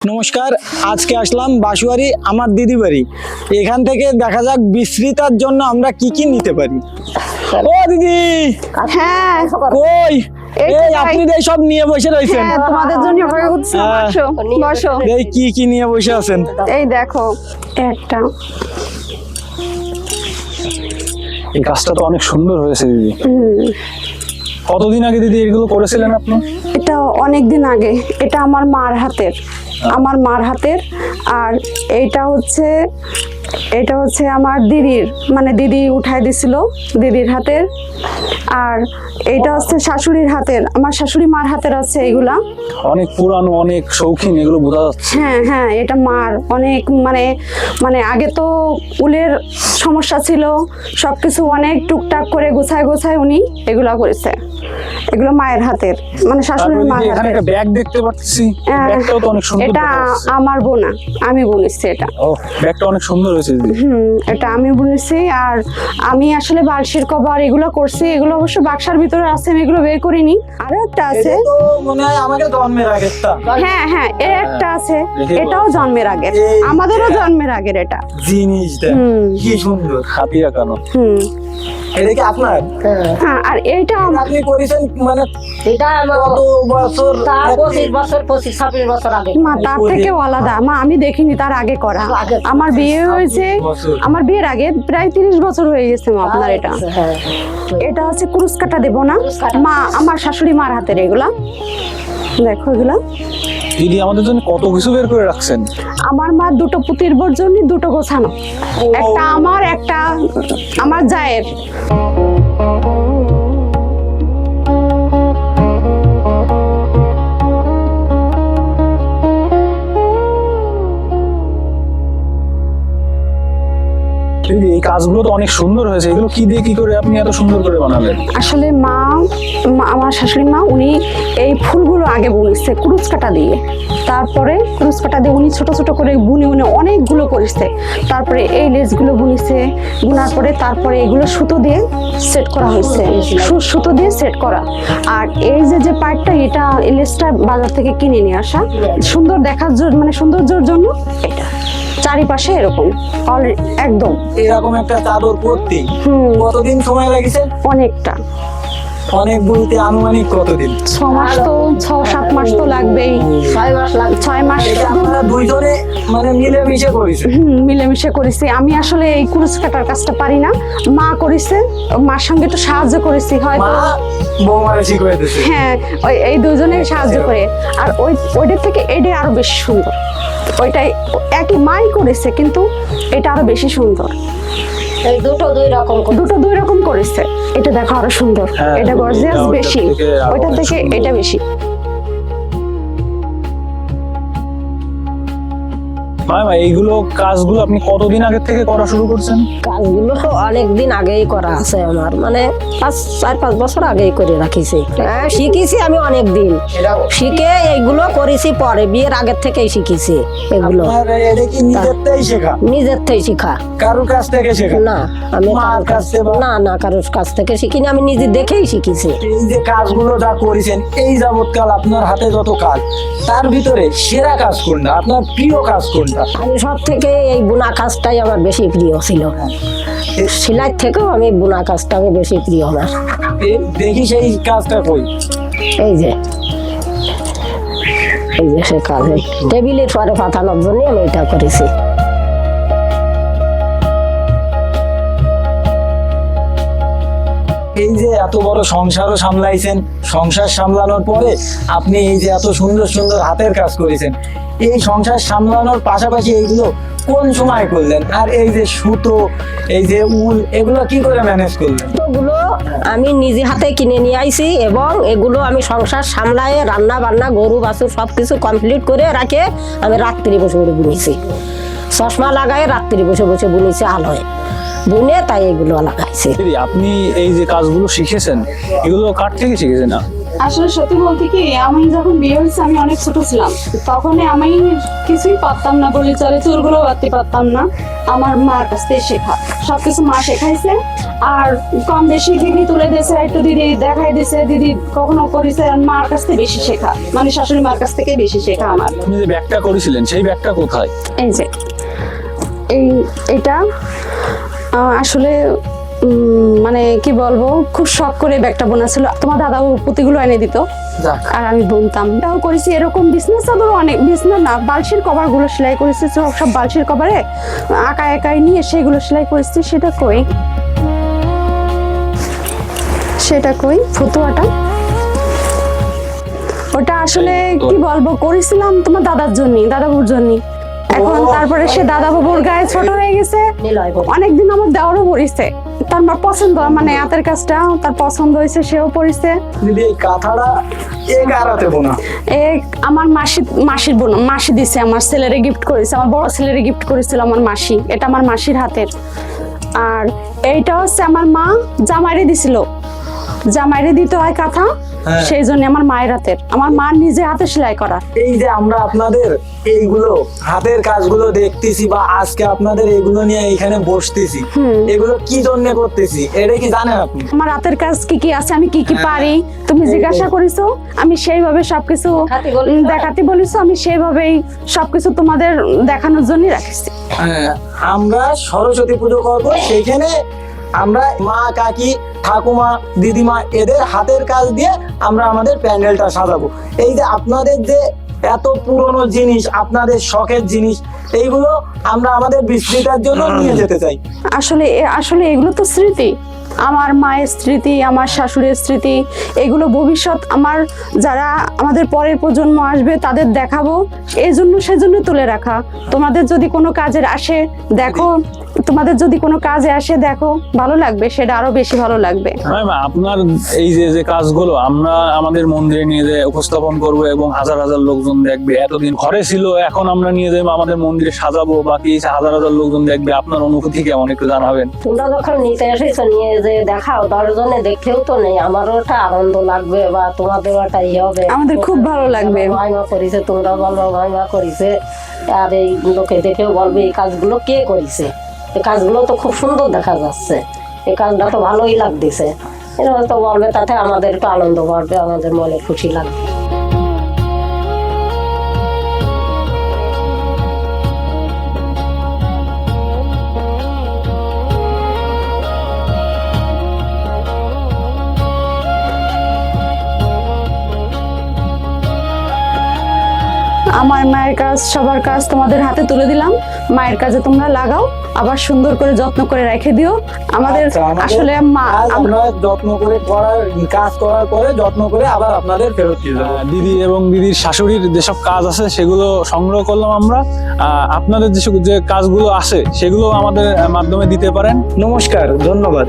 নমস্কার আজকে আসলাম বাসুয়ারি আমার দিদি বাড়ি। এখান থেকে দেখা যাক বিশ্রিতার জন্য আমরা কি কি নিতে পারি। ও দিদি! হ্যাঁ। কই? এই। আপনি সব নিয়ে বসে রয়েছেন। হ্যাঁ তোমাদের জন্য অপেক্ষা করছি হ্যাঁ। বসো বসো। এই কি কি নিয়ে বসে আছেন? এই দেখো একটা। এই কাজটা তো অনেক সুন্দর হয়েছে দিদি। কতদিন আগে দিদি এগুলো করেছিলেন আপনি? এটা অনেক দিন আগে। এটা আমার মার হাতের। আমার মার হাতের। আর এইটা হচ্ছে এটা হচ্ছে আমার দিদির মানে দিদি উঠাই দিছিল দিদির হাতের। আর এইটা হচ্ছে শাশুড়ির হাতের আমার শাশুড়ি মার হাতের আছে এগুলা অনেক পুরানো অনেক শৌখিন এগুলো বোঝা যাচ্ছে। হ্যাঁ হ্যাঁ এটা মার অনেক মানে মানে আগে তো উলের সমস্যা ছিল সবকিছু অনেক টুকটাক করে গোছায় গোছায় উনি এগুলা করেছে। এগুলো মায়ের হাতের মানে শাশুড়ির মায়ের এখানে হাতের। একটা ব্যাগ দেখতে পাচ্ছি হ্যাঁ, ব্যাগটাও তো অনেক সুন্দর এটা আমার বোনা আমি বুনেছি এটা। ও ব্যাগটা অনেক সুন্দর হয়েছে দিদি। হুম এটা আমি বুনেছি আর আমি আসলে বালশির কভার এগুলো করছি এগুলো অবশ্য বাক্সার ভিতরে আছে আমি এগুলো বের করিনি। আরও একটা আছে। তো মনে হয় আমাকে জন্মের আগেরটা। হ্যাঁ হ্যাঁ এর একটা আছে। এটাও জন্মের আগের। আমাদেরও জন্মের আগের এটা। জিনিসটা কি সুন্দর। হাতি আঁকানো হুম। এটা কি আপনার? হ্যাঁ আর এইটা আম- আপনি করেছেন? মানে এটা কত বছর? তার আগে? পঁচিশ বছর পঁচিশ ছাব্বিশ বছর আগে। মা তার থেকেও আলাদা। মা আমি দেখিনি তার আগে করা। আমার বিয়ে হয়েছে আমার বিয়ের আগে প্রায় তিরিশ বছর হয়ে গেছে মা আপনার এটা। হ্যাঁ। এটা হচ্ছে কুরুস কাটা দেবো না? মা আমার শাশুড়ি মার হাতের এগুলা। দেখো এগুলা। দিদি আমাদের জন্য কত কিছু বের করে রাখছেন? আমার মা দুটো পুতির বোর জন্য দুটো গোছানো। একটা আমার একটা আমার জায়ের। দিদি এই কাজগুলো তো অনেক সুন্দর হয়েছে। এগুলো কি দিয়ে কি করে আপনি এত সুন্দর করে বানালেন? আসলে মা আমার শাশুড়ি মা, উনি এই ফুলগুলো আগে বুনেছে ক্রুজ কাটা দিয়ে। তারপরে ক্রুজ কাটা দিয়ে উনি ছোট ছোট করে বুনে উনি অনেকগুলো করেছে। তারপরে এই লেসগুলো বুনেছে, বুনার পরে তারপরে এগুলো সুতো দিয়ে সেট করা হয়েছে। সুতো দিয়ে সেট করা। আর এই যে যে পার্টটা এটা এই লেসটা বাজার থেকে কিনে নিয়ে আসা। সুন্দর দেখার জন্য মানে সৌন্দর্যের জন্য এটা। চারিপাশে এরকম। অল, একদম। এরকম একটা চাদর পরতে কতদিন সময় লাগিছে? অনেকটা। অনেক বলতে আনুমানিক কতদিন? ছ মাস তো ছ সাত মাস তো লাগবেই। ছয় মাস ছয় মাস দুইজনে মানে মিলেমিশে করেছে। হুম, মিলেমিশে করেছি। আমি আসলে এই কুরুশ কাটার কাজটা পারি না। মা করেছে মার সঙ্গে একটু সাহায্য করেছি হয়তো। বৌমারা হ্যাঁ ওই এই দুজনে সাহায্য করে। আর ওই ওইটার থেকে এইটাই আরও বেশি সুন্দর। ওইটাই একই মাই করেছে কিন্তু এটা আরও বেশি সুন্দর। এই দুটো দুই রকম দুটো দুই রকম করেছে। এটা দেখো আরও সুন্দর। হ্যাঁ, এটা গর্জিয়াস বেশি। ওইটার থেকে এটা বেশি। এইগুলো কাজগুলো আপনি কতদিন আগে থেকে করা শুরু করছেন? কাজগুলো অনেক দিন আগেই করা আছে আমার। মানে পাঁচ চার পাঁচ বছর আগেই করে রাখিছি। হ্যাঁ শিখেছি আমি অনেক দিন শিখে এইগুলো করেছি পরে বিয়ের আগের থেকেই শিখেছি এগুলো। নিজের থেকে শিখা? কারোর কাছ থেকে শেখা? না আমি কারোর কাছ থেকে? না না কারোর কাছ থেকে শিখিনি আমি নিজে দেখেই শিখেছি। এই যে কাজগুলো যা করেছেন এই যাবৎকাল আপনার হাতে যত কাজ তার ভিতরে সেরা কাজ কোনটা? আপনার প্রিয় কাজ কোনটা? আমি সব থেকে এই বুনা কাজটাই আমার বেশি প্রিয় ছিল। সেলাই থেকেও আমি বুনা কাজটা আমি বেশি প্রিয় আমার। দেখি সেই কাজটা কই? এই যে। এই যে সে কাজ। টেবিলের পরে পাতানোর জন্য আমি এটা করেছি। এই যে এত বড় সংসারও সামলাইছেন সংসার সামলানোর পরে আপনি এই যে এত সুন্দর সুন্দর হাতের কাজ করেছেন এই সংসার সামলানোর পাশাপাশি এইগুলো কোন সময় করলেন? আর এই যে সুতো, এই যে উল, এগুলো কি করে ম্যানেজ করলেন? এগুলো আমি নিজে হাতে কিনে নিয়ে আইছি এবং এগুলো আমি সংসার সামলায়, রান্না বান্না, গরু, বাছুর সব কিছু কমপ্লিট করে রাখে আমি রাত্রি বসে বসে বুনেছি। চশমা লাগাই রাত্রি বসে বসে বুনেছি আলোয়। বুনে তাই এগুলো লাগাইছি দিদি আপনি এই যে কাজগুলো শিখেছেন এগুলো কার থেকে শিখেছেন? আসলে সত্যি বলতে কি আমি যখন বিয়ে হয়েছে আমি অনেক ছোট ছিলাম। তখন আমি কিছুই পারতাম না বলে চলে চুলগুলো বাড়তে পারতাম না। আমার মার কাছ থেকে শেখা। সবকিছু মা শেখাইছে আর কম বেশি দিদি তুলে দিয়েছে একটু দিদি দেখাই দিছে দিদি কখনো করেছে আর মার কাছ থেকে বেশি শেখা। মানে শাশুড়ি মার কাছ থেকে বেশি শেখা আমার। আপনি যে ব্যাগটা করেছিলেন সেই ব্যাগটা কোথায়? এই যে এই এটা আসলে মানে কি বলব খুব শখ করে ব্যাগটা বোনা ছিল। তোমার দাদা পুঁতিগুলো এনে দিত। আর আমি বুনতাম। তাও করেছি এরকম বিজনেস চাদর অনেক বিজনেস না। বালশির কভারগুলো সেলাই করেছি সব সব বালশির কভারে। আঁকা একাই নিয়ে সেগুলো সেলাই করেছি সেটা কই? সেটা কই? ফতুয়াটা? ওটা আসলে কি বলব করেছিলাম তোমার দাদার জন্য দাদা বাবুর জন্য এখন তারপরে সে দাদা বাবুর গায়ে ছোট হয়ে গেছে। অনেকদিন আমার দেওয়ারও পড়িছে। তার পছন্দ মানে হাতের কাজটা তার পছন্দ হয়েছে সেও পড়িছে। দিদি এই কাঁথাটা আমার মাসি মাসির বোন মাসি দিছে আমার ছেলেরে গিফট করেছে আমার বড় ছেলেরে গিফট করেছিল আমার মাসি এটা আমার মাসির হাতের। আর এইটা হচ্ছে আমার মা জামাইরে দিছিল। জামাইরে দিতে হয় কাঁথা হ্যাঁ। সেই জন্য আমার মায়ের হাতের। আমার মা নিজে হাতে সেলাই করা। এই যে আমরা আপনাদের এইগুলো হাতের কাজগুলো দেখতেছি বা আজকে আপনাদের এগুলো নিয়ে এখানে বসতেছি এগুলো কি জন্য করতেছি? এটা কি জানেন আপনি? আমার হাতের কাজ কি কি আছে? আমি কি কি হ্যাঁ। পারি? তুমি জিজ্ঞাসা করিছো আমি সেইভাবে সবকিছু দেখাতে বলিছো? উম, দেখাতে বলিছো আমি সেইভাবেই সবকিছু তোমাদের দেখানোর জন্য রাখছি। হ্যাঁ, আমরা সরস্বতী পুজো করব সেখানে আমরা মা কাকি ঠাকুমা দিদিমা এদের হাতের কাজ দিয়ে আমরা আমাদের প্যান্ডেলটা সাজাবো। এই যে আপনাদের যে এত পুরনো জিনিস আপনাদের শখের জিনিস এইগুলো আমরা আমাদের বিস্তৃতার জন্য নিয়ে যেতে চাই। আসলে এ- আসলে এগুলো তো স্মৃতি। আমার মায়ের স্মৃতি আমার শাশুড়ির স্মৃতি এগুলো ভবিষ্যৎ আমার যারা আমাদের পরের প্রজন্ম আসবে তাদের দেখাবো। এই জন্য সেজন্য তুলে রাখা। তোমাদের যদি কোনো কাজের আসে দেখো। তোমাদের যদি কোনো কাজে আসে দেখো ভালো লাগবে সেটা আরও বেশি ভালো লাগবে। ম্যাম আপনার এই যে যে কাজগুলো আমরা আমাদের মন্দিরে নিয়ে যে উপস্থাপন করব এবং হাজার হাজার লোকজন দেখবে এতদিন ঘরে ছিল এখন আমরা নিয়ে যাব আমাদের মন্দিরে সাজাবো বাকি হাজার হাজার লোকজন দেখবে আপনার অনুভূতি কেমন? একটু জানাবেন। তোমরা যখন নিতে এসেছ নিয়ে যে দেখাও দশজনে দেখেও তো নেই আমারও একটা আনন্দ লাগবে বা তোমাদের একটা ইয়ে হবে। আমাদের খুব ভালো লাগবে। ভাইমা করেছে তোমরা বলব ভাইমা করেছে আর এই লোকে দেখেও বলবে এই কাজগুলো কে করেছে? এই কাজগুলো তো খুব সুন্দর দেখা যাচ্ছে। এই কাজটা তো ভালোই লাগতেছে। এরকম তো বলবে, তাতে আমাদের একটু আনন্দ বাড়বে, আমাদের মনে খুশি লাগবে। আমার মায়ের কাজ সবার কাজ তোমাদের হাতে তুলে দিলাম। মায়ের কাজে তোমরা লাগাও আবার সুন্দর করে যত্ন করে রেখে দিও। আমাদের আচ্ছা, আসলে মা আমরা যত্ন করে করার কাজ করার পরে যত্ন করে আবার আপনাদের ফেরত দিয়ে দিদি এবং দিদির শাশুড়ির যেসব কাজ আছে সেগুলো সংগ্রহ করলাম আমরা। আহ, আপনাদের যেসব যে কাজগুলো আছে সেগুলো আমাদের মাধ্যমে দিতে পারেন। নমস্কার ধন্যবাদ।